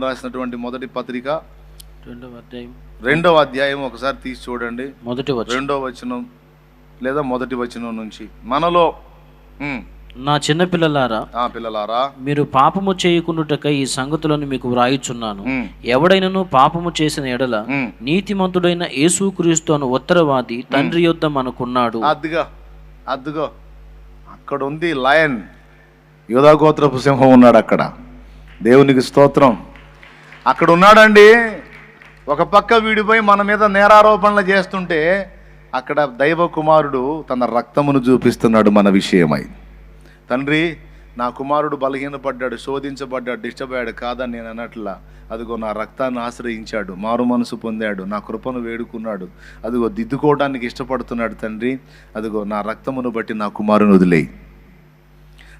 రాసినటువంటి మొదటి పత్రిక. రెండవ అధ్యాయం. రెండవ అధ్యాయం ఒకసారి తీసి చూడండి. మొదటి రెండవ వచనం లేదా మొదటి వచనం నుంచి. మనలో నా చిన్న పిల్లలారా ఆ పిల్లలారా మీరు పాపము చేయకుండాటకై ఈ సంగతులను మీకు వ్రాయిచున్నాను. ఎవడైనను పాపము చేసిన ఎడల. నీతిమంతుడైన యేసుక్రీస్తు అను ఉత్తరవాది తండ్రి యొద్ద మనకున్నాడు. అద్దుగో అద్దుగో. అక్కడ ఉంది లయన్. యోధాగోత్రపు సింహం ఉన్నాడు అక్కడ దేవునికి స్తోత్రం. అక్కడ ఉన్నాడండి ఒక పక్క వీడిపోయి మన మీద నేరారోపణలు చేస్తుంటే అక్కడ దైవ కుమారుడు తన రక్తమును చూపిస్తున్నాడు మన విషయమై. తండ్రి నా కుమారుడు బలహీనపడ్డాడు శోధించబడ్డాడు డిస్టర్బ్ అయ్యాడు కాదని నేను అన్నట్లా అదిగో నా రక్తాన్ని ఆశ్రయించాడు మారు మనసు పొందాడు నా కృపను వేడుకున్నాడు అదిగో దిద్దుకోవడానికి ఇష్టపడుతున్నాడు తండ్రి అదిగో నా రక్తమును బట్టి నా కుమారుని వదిలేయి.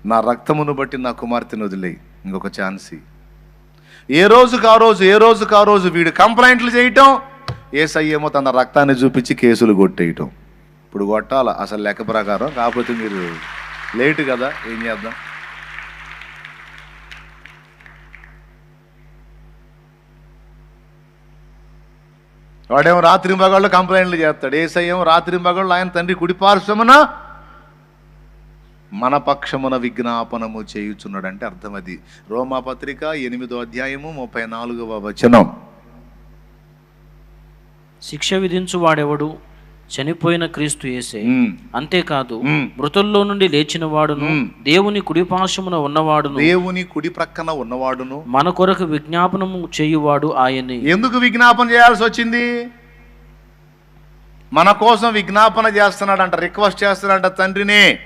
నా రక్తమును బట్టి నా కుమార్తెను వదిలేయి. ఇంకొక ఛాన్సీ. ఏ రోజుకు ఆ రోజు ఏ రోజుకు ఆ రోజు వీడు కంప్లైంట్లు చేయటం ఏసయ్యేమో తన రక్తాన్ని చూపించి కేసులు కొట్టేయటం. ఇప్పుడు కొట్టాల? అసలు లెక్క ప్రకారం? కాకపోతే మీరు లేటు కదా ఏం చేద్దాం? వాడేమో రాత్రి మగాళ్ళు కంప్లైంట్లు చేస్తాడు. ఏసయ్యేమో రాత్రి మగాళ్ళు ఆయన తండ్రి కుడిపార్శ్వమున మన పక్షమున విజ్ఞాపనము చేయుచున్నాడు అంటే అర్థం అది రోమా పత్రిక ఎనిమిదో అధ్యాయము ముప్పై నాలుగవ వచనం. శిక్ష విధించు వాడెవడు? చనిపోయిన క్రీస్తు యేసే. ఉమ్, అంతేకాదు. మృతుల్లో నుండి లేచిన వాడును. దేవుని కుడిపాశమున ఉన్నవాడును. దేవుని కుడి ప్రక్కన ఉన్నవాడును. మన కొరకు విజ్ఞాపనము చేయువాడు ఆయనే. ఎందుకు విజ్ఞాపన చేయాల్సి వచ్చింది? మన కోసం విజ్ఞాపన చేస్తున్నాడంట రిక్వెస్ట్ చేస్తున్నాడంట తండ్రిని.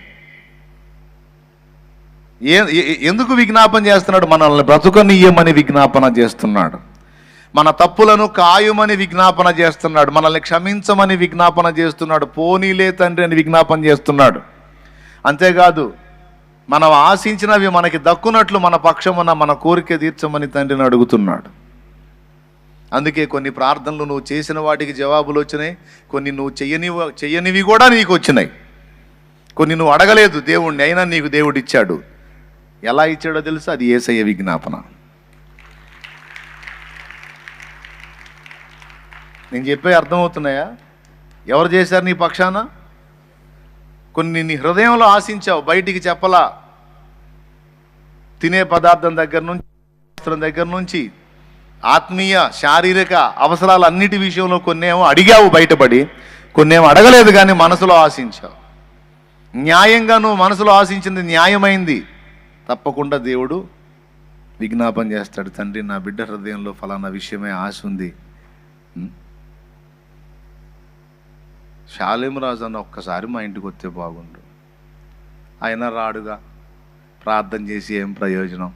ఏ ఎందుకు విజ్ఞాపన చేస్తున్నాడు? మనల్ని బ్రతుకనీయమని విజ్ఞాపన చేస్తున్నాడు. మన తప్పులను కాయుమని విజ్ఞాపన చేస్తున్నాడు. మనల్ని క్షమించమని విజ్ఞాపన చేస్తున్నాడు. పోనీలే తండ్రి అని విజ్ఞాపన చేస్తున్నాడు. అంతేకాదు మనం ఆశించినవి మనకి దక్కునట్లు మన పక్షమున మన కోరిక తీర్చమని తండ్రిని అడుగుతున్నాడు. అందుకే కొన్ని ప్రార్థనలు నువ్వు చేసిన వాటికి జవాబులు వచ్చినాయి. కొన్ని నువ్వు చెయ్యని చెయ్యనివి కూడా నీకు వచ్చినాయి. కొన్ని నువ్వు అడగలేదు దేవుణ్ణి అయినా నీకు దేవుడిచ్చాడు. ఎలా ఇచ్చాడో తెలుసు? అది ఏసయ్య విజ్ఞాపన. నేను చెప్పే అర్థమవుతున్నాయా? ఎవరు చేశారు నీ పక్షాన? కొన్ని నీ హృదయంలో ఆశించావు బయటికి చెప్పలా. తినే పదార్థం దగ్గర నుంచి వస్త్రం దగ్గర నుంచి ఆత్మీయ శారీరక అవసరాలన్నిటి విషయంలో కొన్నేమో అడిగావు బయటపడి కొన్నేమో అడగలేదు కానీ మనసులో ఆశించావు. న్యాయంగా నువ్వు మనసులో ఆశించింది న్యాయమైంది. తప్పకుండా దేవుడు విజ్ఞాపం చేస్తాడు తండ్రి నా బిడ్డ హృదయంలో ఫలానా విషయమే ఆశ ఉంది. రాజు అన్న ఒక్కసారి మా ఇంటికి వస్తే బాగుండు. ఆయన రాడుగా ప్రార్థన చేసి ఏం ప్రయోజనం?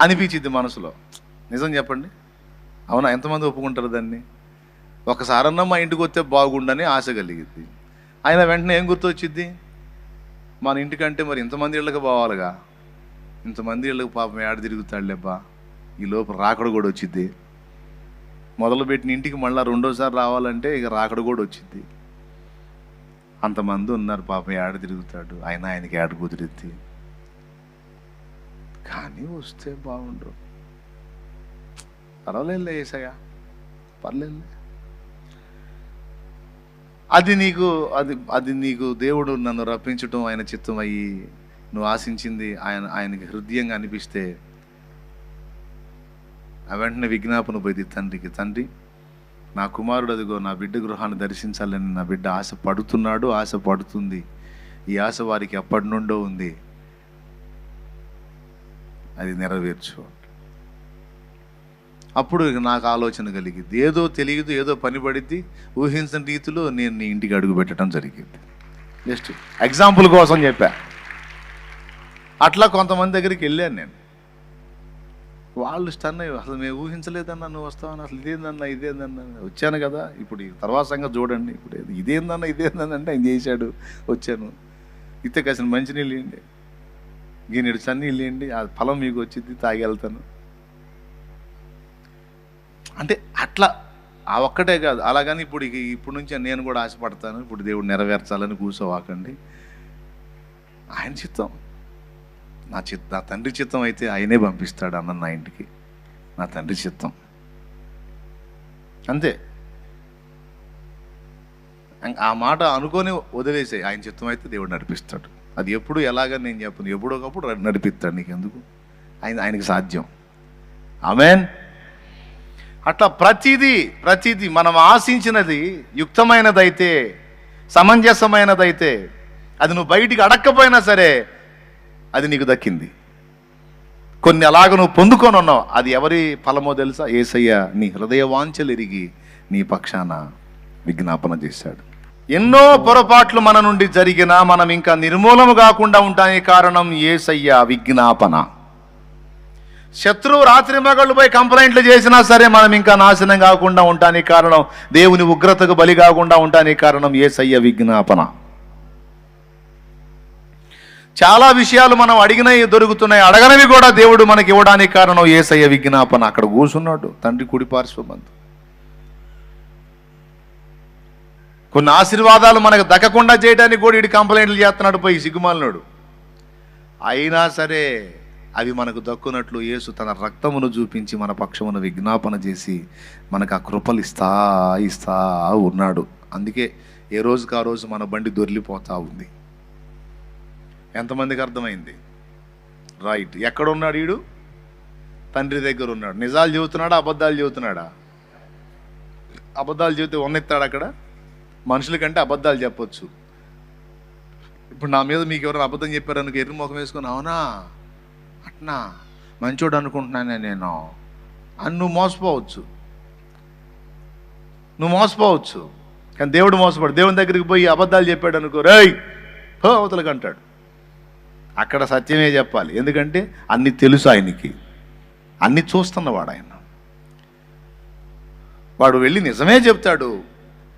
అనిపించింది మనసులో. నిజం చెప్పండి. అవునా? ఎంతమంది ఒప్పుకుంటారు దాన్ని? ఒకసారన్నా మా ఇంటికి వస్తే బాగుండని ఆశ కలిగింది ఆయన వెంటనే ఏం గుర్తొచ్చింది మన ఇంటికంటే మరి ఇంతమంది ఇళ్ళకి పోవాలిగా. ఇంతమంది ఇళ్ళకి పాపం ఏడ తిరుగుతాడులేబ్బా. ఈ లోపు రాకడ కూడా వచ్చింది మొదలుపెట్టిన ఇంటికి మళ్ళీ రెండోసారి రావాలంటే ఇక రాకడ కూడా వచ్చింది అంతమంది ఉన్నారు పాపం ఏడ తిరుగుతాడు. ఆయన ఆయనకి ఏడ కుదిరిద్ది. కానీ వస్తే బాగుండు. పర్వాలేదులే ఏసయ్యా. పర్లేదులే. అది నీకు అది అది నీకు దేవుడు నన్ను రప్పించటం ఆయన చిత్తం అయ్యి నువ్వు ఆశించింది ఆయన ఆయనకి హృదయంగా అనిపిస్తే ఆ వెంటనే విజ్ఞాపన పోయింది తండ్రికి. తండ్రి నా కుమారుడు అదిగో నా బిడ్డ గృహాన్ని దర్శించాలని నా బిడ్డ ఆశ పడుతున్నాడు ఆశ పడుతుంది. ఈ ఆశ వారికి ఎప్పటి నుండో ఉంది. అది నెరవేర్చు. అప్పుడు నాకు ఆలోచన కలిగింది. ఏదో తెలియదు ఏదో పని పడిద్ది ఊహించని రీతిలో నేను నీ ఇంటికి అడుగు పెట్టడం జరిగింది. జస్ట్ ఎగ్జాంపుల్ కోసం చెప్పా. అట్లా కొంతమంది దగ్గరికి వెళ్ళాను నేను. వాళ్ళు స్టన్ అయ్యి అసలు మేము ఊహించలేదన్నా నువ్వు వస్తావని అసలు ఇదేందన్నా ఇదేందన్నా? వచ్చాను కదా. ఇప్పుడు తర్వాత సంగతి చూడండి. ఇప్పుడు ఇదేందన్నా ఇదేందన్నా? అంటే ఆయన చేశాడు. వచ్చాను. ఇతే కాసిన మంచినీళ్ళు ఇవ్వండి గిన్నెడు సన్నీళ్ళు ఇవ్వండి ఆ ఫలం మీకు వచ్చింది తాగి వెళ్తాను. అంటే అట్లా ఆ ఒక్కటే కాదు. అలాగని ఇప్పుడు ఇప్పుడు నుంచి నేను కూడా ఆశపడతాను. ఇప్పుడు దేవుడు నెరవేర్చాలని కూర్చోవాకండి ఆయన చిత్తం. నా చిత్ నా తండ్రి చిత్తం అయితే ఆయనే పంపిస్తాడు అన్న నా ఇంటికి. నా తండ్రి చిత్తం. అంతే. ఆ మాట అనుకొని వదిలేసే ఆయన చిత్తం అయితే దేవుడు నడిపిస్తాడు. అది ఎప్పుడు ఎలాగ నేను చెప్పను. ఎప్పుడో ఒకప్పుడు నడిపిస్తాడు నీకు ఎందుకు ఆయన ఆయనకి సాధ్యం. ఆమెన్. అట్లా ప్రతిదీ ప్రతిదీ మనం ఆశించినది యుక్తమైనదైతే సమంజసమైనదైతే అది నువ్వు బయటికి అడక్కపోయినా సరే అది నీకు దక్కింది. కొన్ని అలాగ నువ్వు పొందుకొని ఉన్నావు అది ఎవరి ఫలమో తెలుసా? ఏసయ్య నీ హృదయ వాంఛలు ఎరిగి నీ పక్షాన విజ్ఞాపన చేశాడు. ఎన్నో పొరపాట్లు మన నుండి జరిగినా మనం ఇంకా నిర్మూలము కాకుండా ఉంటానికి కారణం ఏసయ్య విజ్ఞాపన. శత్రువు రాత్రి మగళ్ళు పోయి కంప్లైంట్లు చేసినా సరే మనం ఇంకా నాశనం కాకుండా ఉండటానికి కారణం దేవుని ఉగ్రతకు బలి కాకుండా ఉండటానికి కారణం ఏసయ్య విజ్ఞాపన. చాలా విషయాలు మనం అడిగినవి దొరుకుతున్నాయి అడగనవి కూడా దేవుడు మనకి ఇవ్వడానికి కారణం ఏసయ్య విజ్ఞాపన. అక్కడ కూర్చున్నాడు తండ్రి కుడి పార్శ్వబంధు. కొన్ని ఆశీర్వాదాలు మనకు దక్కకుండా చేయడానికి కూడా ఇటు కంప్లైంట్లు చేస్తున్నాడు పోయి సిగ్గుమాలినాడు. అయినా సరే అవి మనకు దక్కునట్లు యేసు తన రక్తమును చూపించి మన పక్షమును విజ్ఞాపన చేసి మనకు ఆ కృపలు ఇస్తా ఇస్తా ఉన్నాడు. అందుకే ఏ రోజుకి ఆ రోజు మన బండి దొరిలిపోతూ ఉంది. ఎంతమందికి అర్థమైంది? రైట్. ఎక్కడ ఉన్నాడు వీడు తండ్రి దగ్గర ఉన్నాడు. నిజాలు చెబుతున్నాడా? అబద్ధాలు చెబుతున్నాడా? అబద్ధాలు చెబితే ఉన్నెత్తాడు అక్కడ? మనుషుల కంటే అబద్ధాలు చెప్పొచ్చు. ఇప్పుడు నా మీద మీకు ఎవరైనా అబద్ధం చెప్పారు అనుకో ఎర్రి ముఖం వేసుకొని అవునా? అట్నా మంచోడు అనుకుంటున్నానే నేను. అని నువ్వు మోసపోవచ్చు. నువ్వు మోసపోవచ్చు. కానీ దేవుడు మోసపడు. దేవుని దగ్గరికి పోయి అబద్ధాలు చెప్పాడు అనుకో రేయ్ హో అవతలకి అంటాడు. అక్కడ సత్యమే చెప్పాలి. ఎందుకంటే అన్ని తెలుసు ఆయనకి. అన్ని చూస్తున్నవాడు ఆయన. వాడు వెళ్ళి నిజమే చెప్తాడు.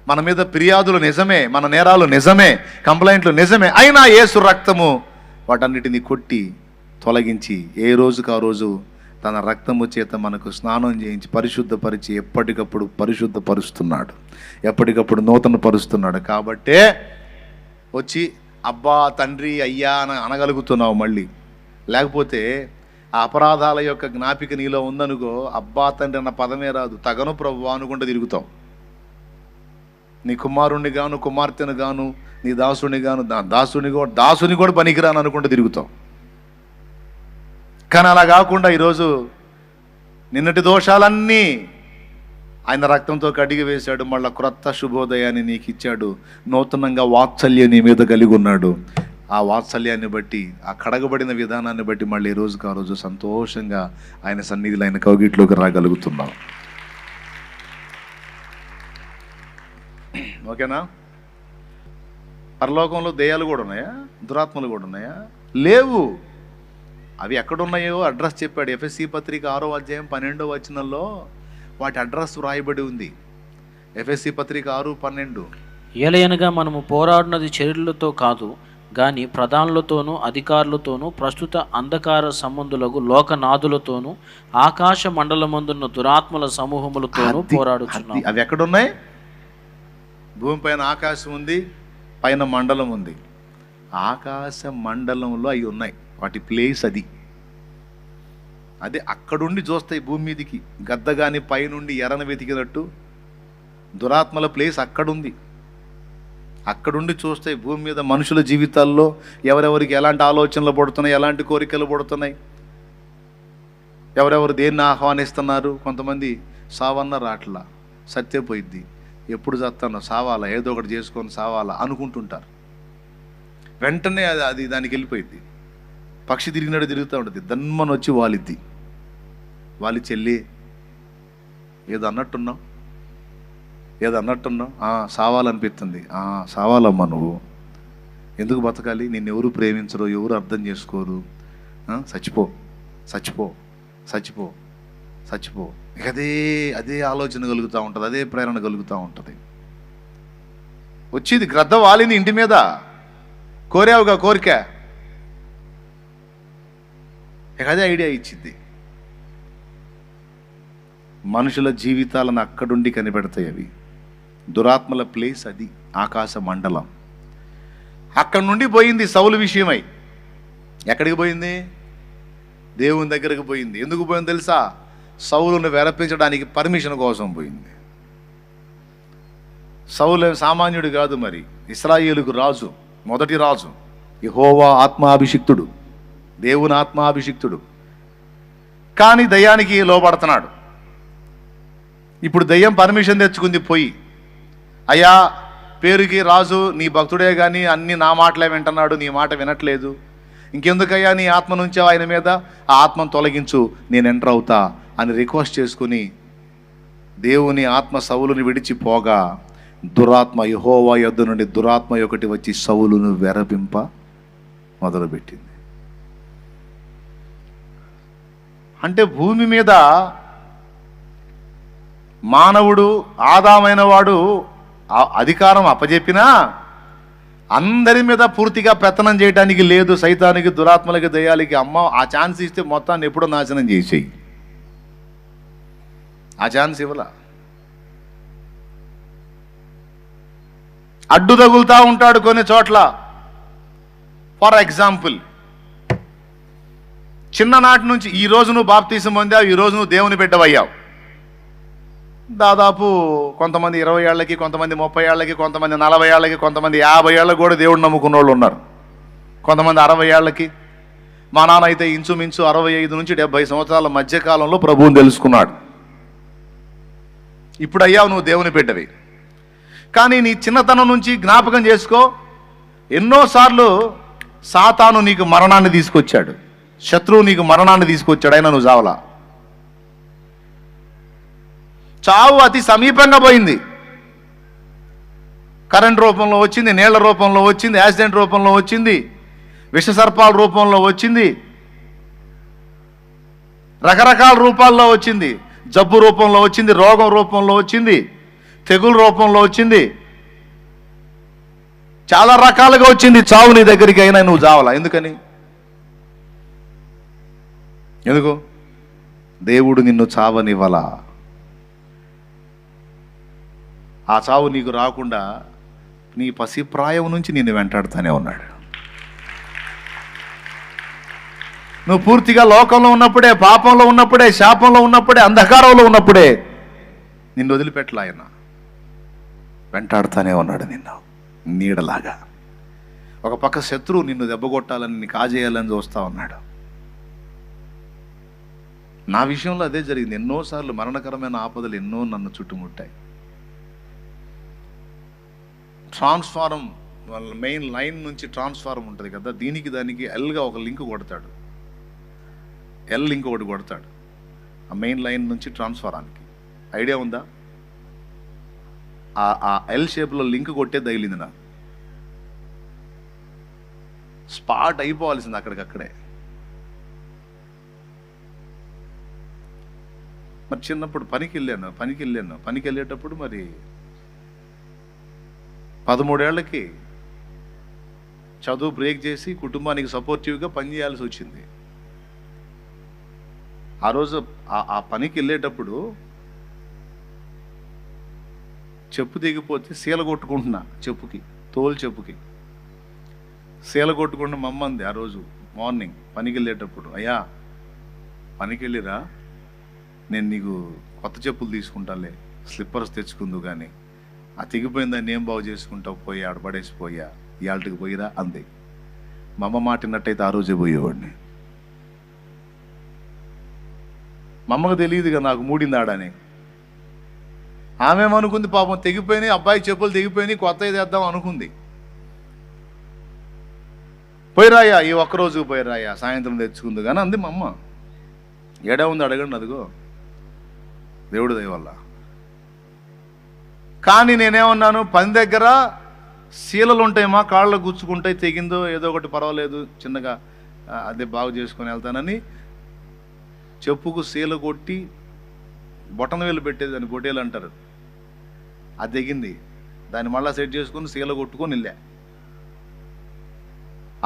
మన మీద ఫిర్యాదులు నిజమే మన నేరాలు నిజమే కంప్లైంట్లు నిజమే. అయినా ఏసు రక్తము వాటన్నిటిని కొట్టి తొలగించి ఏ రోజుకు ఆ రోజు తన రక్తము చేత మనకు స్నానం చేయించి పరిశుద్ధపరిచి ఎప్పటికప్పుడు పరిశుద్ధపరుస్తున్నాడు. ఎప్పటికప్పుడు నూతన పరుస్తున్నాడు కాబట్టే వచ్చి అబ్బా తండ్రి అయ్యా అని అనగలుగుతున్నావు మళ్ళీ. లేకపోతే ఆ అపరాధాల యొక్క జ్ఞాపిక నీలో ఉందనుకో అబ్బా తండ్రి అన్న పదమే రాదు. తగను ప్రభు అనుకుంటూ తిరుగుతాం. నీ కుమారుణ్ణి గాను కుమార్తెను గాను నీ దాసుని గాను దాసుని కూడా దాసుని కూడా పనికిరాను అనుకుంటూ తిరుగుతాం. కానీ అలా కాకుండా ఈరోజు నిన్నటి దోషాలన్నీ ఆయన రక్తంతో కడిగి వేశాడు మళ్ళీ క్రొత్త శుభోదయాన్ని నీకు ఇచ్చాడు నూతనంగా వాత్సల్యం నీ మీద కలిగి ఉన్నాడు. ఆ వాత్సల్యాన్ని బట్టి ఆ కడగబడిన విధానాన్ని బట్టి మళ్ళీ ఈ రోజుకు ఆ రోజు సంతోషంగా ఆయన సన్నిధిలో ఆయన కౌగిట్లోకి రాగలుగుతున్నాం. ఓకేనా? పరలోకంలో దెయ్యాలు కూడా ఉన్నాయా? దురాత్మలు కూడా ఉన్నాయా? లేవు. అవి ఎక్కడున్నాయో అడ్రస్ చెప్పాడు. ఎఫ్ఎస్సి పత్రిక ఆరో అధ్యాయం పన్నెండో వచనంలో వాటి అడ్రస్ వ్రాయబడి ఉంది. ఎఫ్ఎస్సి పత్రిక ఆరు పన్నెండు. ఏలయనగా మనము పోరాడినది చర్యలతో కాదు గాని ప్రధానులతోనూ అధికారులతోనూ ప్రస్తుత అంధకార సంబంధులకు లోకనాథులతోనూ ఆకాశ మండలమందున్న దురాత్మల సమూహములతోనూ అది- అవి ఎక్కడున్నాయి? భూమిపైన ఆకాశం ఉంది పైన మండలం ఉంది. ఆకాశ మండలంలో అవి ఉన్నాయి. వాటి ప్లేస్ అది. అదే అక్కడుండి చూస్తాయి భూమి మీదికి గద్దగాని పైనుండి ఎరను వెతికినట్టు దురాత్మల ప్లేస్ అక్కడుంది. అక్కడుండి చూస్తే భూమి మీద మనుషుల జీవితాల్లో ఎవరెవరికి ఎలాంటి ఆలోచనలు పడుతున్నాయి ఎలాంటి కోరికలు పడుతున్నాయి ఎవరెవరు దేన్ని ఆహ్వానిస్తున్నారు కొంతమంది సావన్న రాట్లా సత్యపోయిద్ది ఎప్పుడు చస్తానో సావాలా ఏదో ఒకటి చేసుకొని సావాలా అనుకుంటుంటారు. వెంటనే అది అది దానికి వెళ్ళిపోయింది పక్షి తిరిగినట్టు తిరుగుతూ ఉంటుంది. దన్మని వచ్చి వాలిద్ది. వాలి చెల్లి ఏదో అన్నట్టున్నావు ఏదో అన్నట్టున్నావు సావాలనిపిస్తుంది సావాలమ్మా నువ్వు. ఎందుకు బతకాలి? నిన్ను ఎవరు ప్రేమించరు ఎవరు అర్థం చేసుకోరు? చచ్చిపో. చచ్చిపో. చచ్చిపో. చచ్చిపో. ఇక అదే అదే ఆలోచన కలుగుతూ ఉంటుంది. అదే ప్రేరణ కలుగుతూ ఉంటుంది. వచ్చేది. గ్రద్ద వాలింది ఇంటి మీద. కోరావుగా కోరిక. ఇక అదే ఐడియా ఇచ్చింది. మనుషుల జీవితాలను అక్కడుండి కనిపెడతాయి అవి. దురాత్మల ప్లేస్ అది ఆకాశ మండలం. అక్కడి నుండి పోయింది సౌలు విషయమై. ఎక్కడికి పోయింది? దేవుని దగ్గరికి పోయింది. ఎందుకు పోయింది తెలుసా? సౌలును వెరపించడానికి పర్మిషన్ కోసం పోయింది. సౌలు సామాన్యుడు కాదు మరి. ఇస్రాయేలుకు రాజు మొదటి రాజు. యహోవా ఆత్మాభిషిక్తుడు. దేవుని ఆత్మాభిషిక్తుడు కానీ దయ్యానికి లోపడుతున్నాడు ఇప్పుడు దయ్యం పర్మిషన్ తెచ్చుకుంది పోయి అయ్యా పేరుకి రాజు నీ భక్తుడే కానీ అన్ని నా మాటలే వింటున్నాడు నీ మాట వినట్లేదు. ఇంకెందుకయ్యా నీ ఆత్మ నుంచే ఆయన మీద? ఆ ఆత్మను తొలగించు నేను ఎంటర్ అవుతా అని రిక్వెస్ట్ చేసుకుని దేవుని ఆత్మ సౌలుని విడిచిపోగా దురాత్మ యహోవా యొద్ద నుండి దురాత్మ ఒకటి వచ్చి సవులును వెరపింప మొదలుపెట్టింది. అంటే భూమి మీద మానవుడు ఆదామైన వాడు అధికారం అప్పజెప్పినా అందరి మీద పూర్తిగా పెత్తనం చేయడానికి లేదు సైతానికి దురాత్మలకి దయాలకి అమ్మ ఆ ఛాన్స్ ఇస్తే మొత్తాన్ని ఎప్పుడో నాశనం చేసేయి. ఆ ఛాన్స్ ఇవ్వలా. అడ్డు తగులుతూ ఉంటాడు కొన్ని చోట్ల. ఫర్ ఎగ్జాంపుల్ చిన్ననాటి నుంచి ఈ రోజు నువ్వు బాప్తీసం పొందావు ఈ రోజు నువ్వు దేవుని బిడ్డవయ్యావు. దాదాపు కొంతమంది ఇరవై ఏళ్ళకి కొంతమంది ముప్పై ఏళ్ళకి కొంతమంది నలభై ఏళ్ళకి కొంతమంది యాభై ఏళ్ళకి కూడా దేవుడు నమ్ముకున్న వాళ్ళు ఉన్నారు. కొంతమంది అరవై ఏళ్ళకి మా నాన్న అయితే ఇంచుమించు అరవై ఐదు నుంచి డెబ్బై సంవత్సరాల మధ్యకాలంలో ప్రభువుని తెలుసుకున్నాడు. ఇప్పుడు అయ్యావు నువ్వు దేవుని బిడ్డవి. కానీ నీ చిన్నతనం నుంచి జ్ఞాపకం చేసుకో ఎన్నోసార్లు సాతాను నీకు మరణాన్ని తీసుకొచ్చాడు. శత్రువు నీకు మరణాన్ని తీసుకొచ్చాడు అయినా నువ్వు చావలా? చావు అతి సమీపంగా పోయింది. కరెంట్ రూపంలో వచ్చింది నీళ్ళ రూపంలో వచ్చింది యాక్సిడెంట్ రూపంలో వచ్చింది విషసర్పాల రూపంలో వచ్చింది రకరకాల రూపాల్లో వచ్చింది. జబ్బు రూపంలో వచ్చింది రోగం రూపంలో వచ్చింది తెగులు రూపంలో వచ్చింది. చాలా రకాలుగా వచ్చింది చావు నీ దగ్గరికి అయినా నువ్వు చావలా? ఎందుకని? ఎందుకు? దేవుడు నిన్ను చావనివ్వలా? ఆ చావు నీకు రాకుండా నీ పసిప్రాయం నుంచి నిన్ను వెంటాడుతూనే ఉన్నాడు. నువ్వు పూర్తిగా లోకంలో ఉన్నప్పుడే పాపంలో ఉన్నప్పుడే శాపంలో ఉన్నప్పుడే అంధకారంలో ఉన్నప్పుడే నిన్ను వదిలిపెట్టలా ఆయన? వెంటాడుతూనే ఉన్నాడు నిన్ను నీడలాగా. ఒక పక్క శత్రువు నిన్ను దెబ్బకొట్టాలని నిన్ను కాజేయాలని చూస్తా ఉన్నాడు. నా విషయంలో అదే జరిగింది. ఎన్నోసార్లు మరణకరమైన ఆపదలు ఎన్నో నన్ను చుట్టుముట్టాయి. ట్రాన్స్ఫారం వాళ్ళ మెయిన్ లైన్ నుంచి ట్రాన్స్ఫారం ఉంటుంది కదా దీనికి దానికి ఎల్గా ఒక లింక్ కొడతాడు. ఎల్ లింక్ ఒకటి కొడతాడు. ఆ మెయిన్ లైన్ నుంచి ట్రాన్స్ఫారానికి. ఐడియా ఉందా? ఆ- ఆ ఎల్ షేప్లో లింక్ కొట్టే తగిలింది నాకు. స్పాట్ అయిపోవాల్సింది అక్కడికక్కడే. మరి చిన్నప్పుడు పనికి వెళ్ళాను పనికి వెళ్ళాను పనికి వెళ్ళేటప్పుడు మరి పదమూడేళ్ళకి చదువు బ్రేక్ చేసి కుటుంబానికి సపోర్టివ్గా పనిచేయాల్సి వచ్చింది. ఆ రోజు ఆ- ఆ పనికి వెళ్ళేటప్పుడు చెప్పు దిగిపోతే సీల కొట్టుకుంటున్నా చెప్పుకి తోలు చెప్పుకి. సీల కొట్టుకుంటున్న మమ్మంది ఆ రోజు మార్నింగ్ పనికి వెళ్ళేటప్పుడు అయ్యా పనికి వెళ్ళిరా నేను నీకు కొత్త చెప్పులు తీసుకుంటాలే స్లిప్పర్స్ తెచ్చుకుందు కానీ ఆ తెగిపోయిన దాన్ని ఏం బాగు చేసుకుంటావు? పోయి ఆడ పడేసి ఇవాళకి పోయిరా అంది. మా అమ్మ మాటినట్టయితే ఆ రోజే పోయేవాడిని. మా అమ్మకు తెలియదుగా నాకు మూడిందాడని. ఆమె ఏమనుకుంది పాపం తెగిపోయినాయి అబ్బాయి చెప్పులు తెగిపోయినాయి కొత్త తెద్దాం అనుకుంది. పోయిరాయా ఈ ఒక్కరోజు పోయిరాయా సాయంత్రం తెచ్చుకుంది కానీ అంది మా అమ్మ. ఏడా ఉంది అడగండి అదిగో. దేవుడు దయ వల్ల. కానీ నేనేమన్నాను పని దగ్గర శీలలు ఉంటాయి మా కాళ్ళు గుచ్చుకుంటాయి తెగిందో ఏదో ఒకటి పర్వాలేదు చిన్నగా అదే బాగు చేసుకొని వెళ్తానని చెప్పుకు శీల కొట్టి బొటన వేలు పెట్టేది దాన్ని గొడ్డేలు అంటారు. అది తెగింది. దాన్ని మళ్ళీ సెట్ చేసుకుని శీల కొట్టుకొని వెళ్ళా.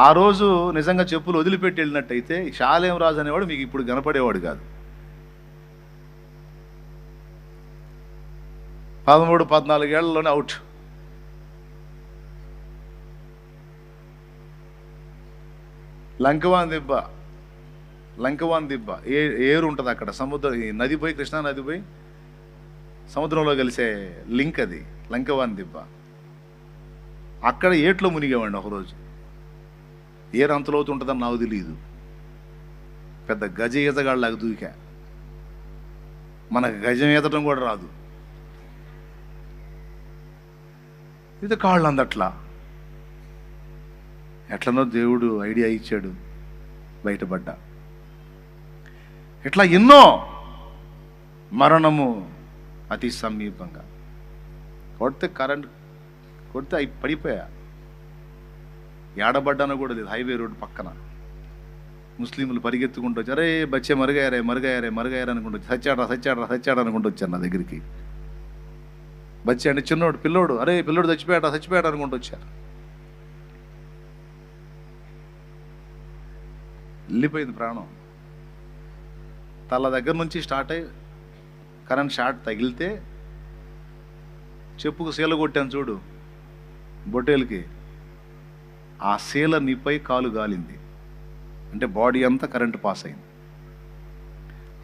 ఆ రోజు నిజంగా చెప్పులు వదిలిపెట్టి వెళ్ళినట్టయితే శాలేం రాజు అనేవాడు మీకు ఇప్పుడు కనపడేవాడు కాదు. పదమూడు పద్నాలుగేళ్ళలోనే అవుట్ లంకవాన్ దిబ్బ లంకవాన్ దిబ్బ ఏ ఏరు ఉంటుంది అక్కడ సముద్రం ఈ నది పోయి కృష్ణా నది పోయి సముద్రంలో కలిసే లింక్ అది లంకవాన్ దిబ్బ. అక్కడ ఏట్లో మునిగేవాడిని ఒకరోజు. ఏరు అంతలోతుంటుందని నాకు తెలియదు పెద్ద గజ ఈతగాళ్ళలాగా దూకా. మనకు గజం ఈతడం కూడా రాదు. ఇది కాళ్ళు అందట్లా ఎట్లనో దేవుడు ఐడియా ఇచ్చాడు బయటపడ్డా. ఇట్లా ఎన్నో మరణము అతి సమీపంగా. కొడితే కరెంట్ కొడితే అవి పడిపోయా. ఏడబడ్డానో కూడా లేదు హైవే రోడ్డు పక్కన. ముస్లింలు పరిగెత్తుకుంటూ వచ్చి అరే బచ్చే మరుగయ్యారే మరుగయ్యారే మరుగయ్యారు అనుకుంటూ వచ్చి సచ్చాడరా సచ్చాడరా సచ్చాడా అనుకుంటూ వచ్చారు నా దగ్గరికి. బచ్చి అంటే చిన్నోడు పిల్లోడు. అరే పిల్లోడు చచ్చిపోయాడా చచ్చిపోయాడు అనుకుంటూ వచ్చారు. వెళ్ళిపోయింది ప్రాణం. తల దగ్గర నుంచి స్టార్ట్ అయ్యి కరెంట్ షార్ట్ తగిలితే చెప్పుకు సీల కొట్టాను చూడు బొట్టేలకి. ఆ సీల నీపై కాలు గాలింది. అంటే బాడీ అంతా కరెంటు పాస్ అయింది.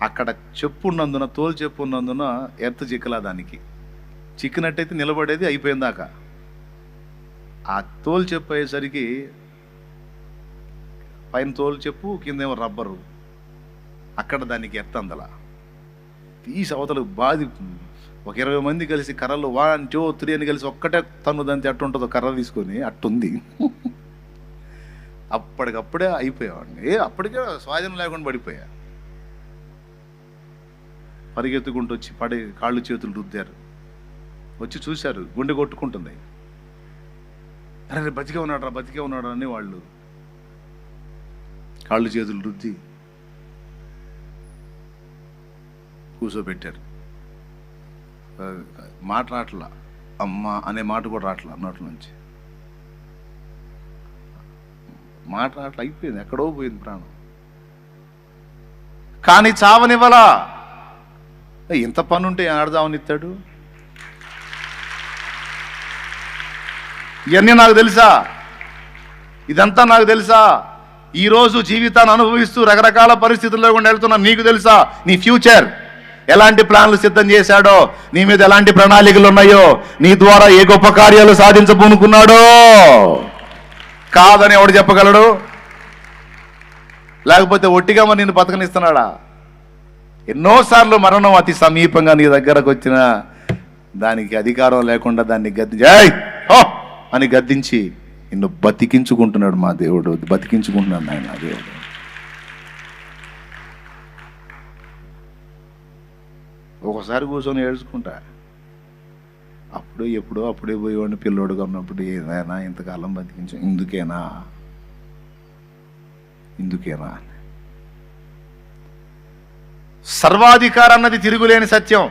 అక్కడ చెప్పు ఉన్నందున తోలు చెప్పు ఉన్నందున ఎర్త్ చిక్కలా దానికి. చిక్కినట్టయితే నిలబడేది అయిపోయిందాక. ఆ తోలు చెప్పు అయ్యేసరికి పైన తోలు చెప్పు కిందేమో రబ్బరు. అక్కడ దానికి ఎత్తందల తీసి అవతలు బాది ఒక ఇరవై మంది కలిసి కర్రలు వన్ టూ త్రీ అని కలిసి ఒక్కటే తను దానికి అట్టు ఉంటుందో కర్ర తీసుకొని అట్టుంది. అప్పటికప్పుడే అయిపోయావండి ఏ అప్పటికే స్వాధీనం లేకుండా పడిపోయా. పరిగెత్తుకుంటూ వచ్చి పడి కాళ్ళు చేతులు రుద్దారు. వచ్చి చూశారు గుండె కొట్టుకుంటుంది. అరే బతికే ఉన్నాడు రా బతికే ఉన్నాడు అని వాళ్ళు కాళ్ళు చేతులు రుద్ది కూర్చోబెట్టారు మాట రాట్లా అమ్మ అనే మాట కూడా రాట్లా నోట్ల నుంచి. మాట రాట్లా అయిపోయింది ఎక్కడో పోయింది ప్రాణం. కానీ చావనివ్వలా? ఇంత పనుంటే ఉంటే ఆడదామనిస్తాడు ఇవన్నీ నాకు తెలుసా? ఇదంతా నాకు తెలుసా? ఈరోజు జీవితాన్ని అనుభవిస్తూ రకరకాల పరిస్థితుల్లో కూడా వెళ్తున్నా నీకు తెలుసా? నీ ఫ్యూచర్. ఎలాంటి ప్లాన్లు సిద్ధం చేశాడో? నీ మీద ఎలాంటి ప్రణాళికలు ఉన్నాయో? నీ ద్వారా ఏ గొప్ప కార్యాలు సాధించబోనుకున్నాడో? కాదని ఎవడు చెప్పగలడు? లేకపోతే ఒట్టిగా మరి నిన్ను బతకనిస్తున్నాడా? ఎన్నోసార్లు మరణం అతి సమీపంగా నీ దగ్గరకు వచ్చిన దానికి అధికారం లేకుండా దాన్ని గద్ది జై! హో! అని గద్దించి నిన్ను బతికించుకుంటున్నాడు మా దేవుడు బతికించుకుంటున్నాడు నాయన దేవుడు. ఒకసారి కూర్చొని ఏడ్చుకుంటా. అప్పుడు ఎప్పుడో అప్పుడే పోయేవాడిని పిల్లోడుగా ఉన్నప్పుడు ఏదైనా ఇంతకాలం బతికించు ఇందుకేనా? ఇందుకేనా? సర్వాధికారం అన్నది తిరుగులేని సత్యం.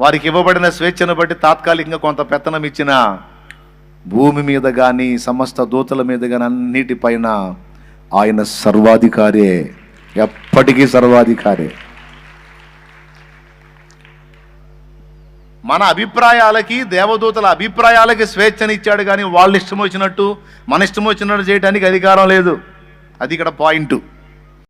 వారికి ఇవ్వబడిన స్వేచ్ఛను బట్టి తాత్కాలికంగా కొంత పెత్తనం ఇచ్చిన భూమి మీద కానీ సమస్త దూతల మీద కానీ అన్నిటిపైన ఆయన సర్వాధికారే ఎప్పటికీ సర్వాధికారే. మన అభిప్రాయాలకి దేవదూతల అభిప్రాయాలకి స్వేచ్ఛనిచ్చాడు కానీ వాళ్ళు ఇష్టం వచ్చినట్టు మన ఇష్టం వచ్చినట్టు చేయడానికి అధికారం లేదు. అది ఇక్కడ పాయింట్.